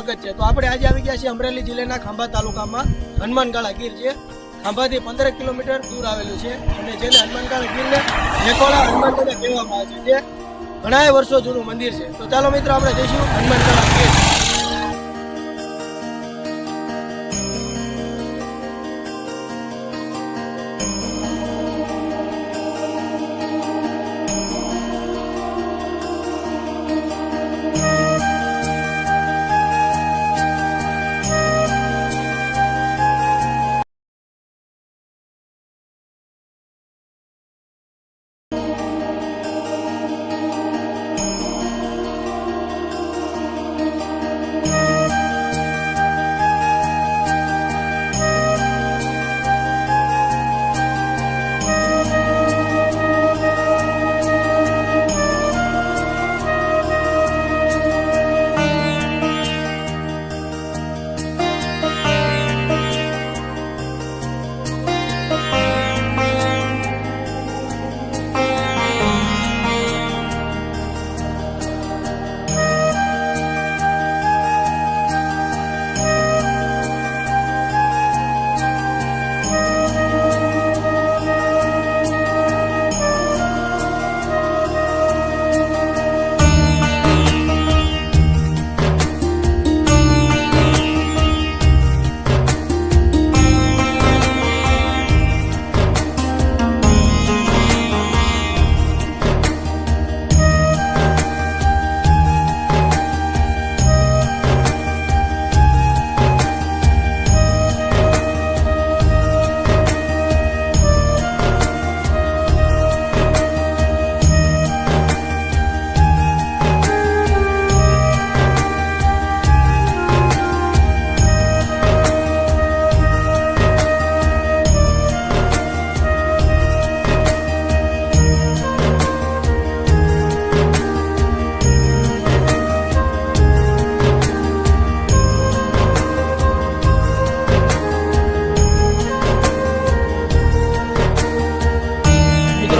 સ્વાગત છે. તો આપણે આજે આવી ગયા છીએ અમરેલી જિલ્લાના ખાંભા તાલુકામાં હનુમાનગાળા ગીર છે. ખાંભાથી પંદર કિલોમીટર દૂર આવેલું છે અને જેને હનુમાનગાળા ગીરને નેકોળા હનુમાન કહેવામાં આવે છે. જે ઘણા વર્ષો જૂનું મંદિર છે. તો ચાલો મિત્રો, આપણે જઈશું હનુમાનગાળા ગીર.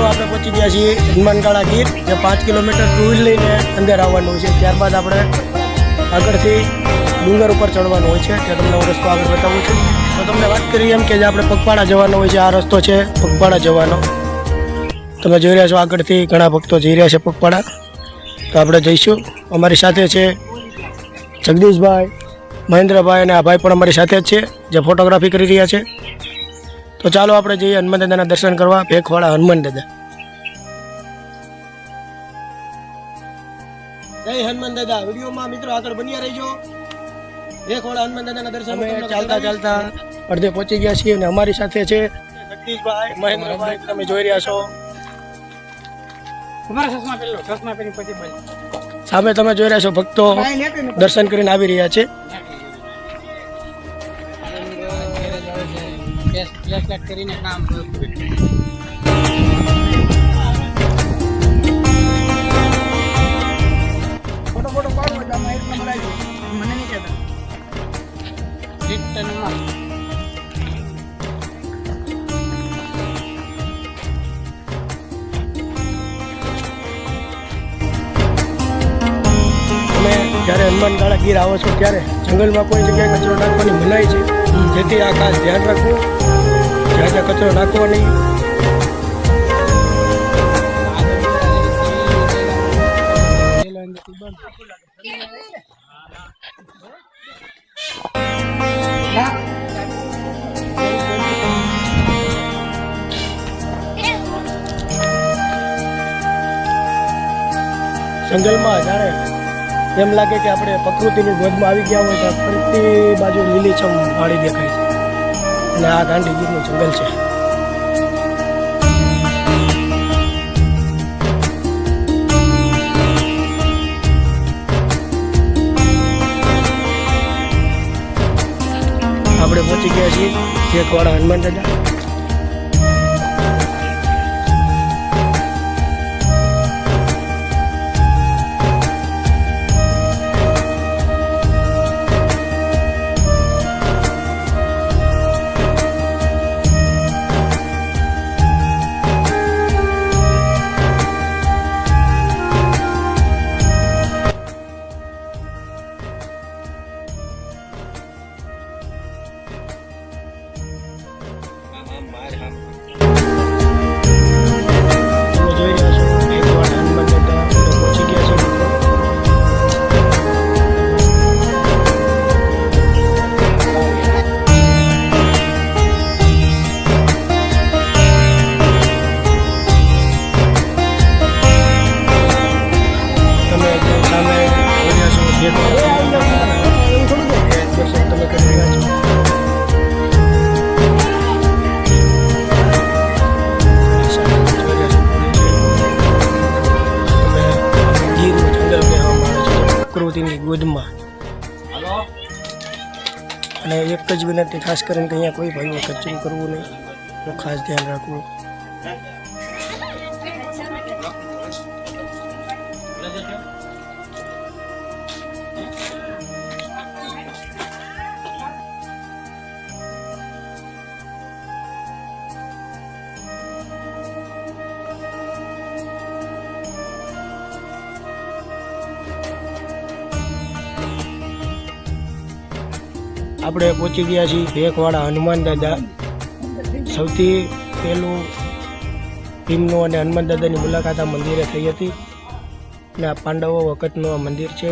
મિત્રો, આપણે પહોંચી ગયા છીએ હનુમાનગાળા ગીર, જે પાંચ કિલોમીટર ટુ વ્હીલ લઈને અંદર આવવાનું હોય છે. ત્યારબાદ આપણે આગળથી ડુંગર ઉપર ચડવાનું હોય છે, ત્યાં તમને હું રસ્તો આગળ બતાવું છું. તો તમને વાત કરીએ એમ કે જે આપણે પગપાળા જવાનો હોય છે, આ રસ્તો છે પગપાળા જવાનો. તમે જોઈ રહ્યા છો આગળથી ઘણા ભક્તો જઈ રહ્યા છે પગપાળા. તો આપણે જઈશું. અમારી સાથે છે જગદીશભાઈ, મહેન્દ્રભાઈ અને આ ભાઈ પણ અમારી સાથે જ છે, જે ફોટોગ્રાફી કરી રહ્યા છે. તો ચાલો આપણે જઈએ હનુમાન દાદાના દર્શન કરવા. ભેખવાળા હનુમાન દાદા. જય હનુમાન દાદા. વિડીયોમાં મિત્રો આગળ બન્યા રહેજો. ભેખવાળા હનુમાન દાદાના દર્શન ચાલતા ચાલતા અડધે પહોંચી ગયા છીએ અને અમારી સાથે છે જગદીશભાઈ મહેન્દ્રભાઈ તમે જોઈ રહ્યા છો. સામે તમે જોઈ રહ્યા છો ભક્તો દર્શન કરીને આવી રહ્યા છે. કરીને કામ ફોટો ફોટો પાડો એટલે આમાં એક નંબર આવી મને નહીં કહેતા. તમે જ્યારે હનુમાનગાળા ગીર આવો છો ત્યારે જંગલમાં કોઈ જગ્યાએ કચરો નાખવાની મનાઈ છે? જેથી આ ખાસ ધ્યાન રાખવું જ્યાં કચરો નાખવો નહીં. જંગલમાં જાણે એમ લાગે કે આપણે પ્રકૃતિની ગોદમાં આવી ગયા હોય તો પ્રકૃતિ બાજુ લીલીછમ વાળી દેખાય છે. અને આ ગાંધીગીરનું જંગલ છે. આપણે પહોંચી ગયા છીએ એકવાડા હનુમાન દાદા. ગોદમાં. અને એક જ વિનંતી ખાસ કરીને કે અહીંયા કોઈ ભાઈઓ કચરું કરવું નહીં. એનું ખાસ ધ્યાન રાખવું. આપણે પહોંચી ગયા છીએ ભેખવાળા હનુમાન દાદા. સૌથી પહેલું ભીમનું અને હનુમાન દાદાની મુલાકાત આ મંદિરે થઈ હતી. અને આ પાંડવો વખતનું આ મંદિર છે.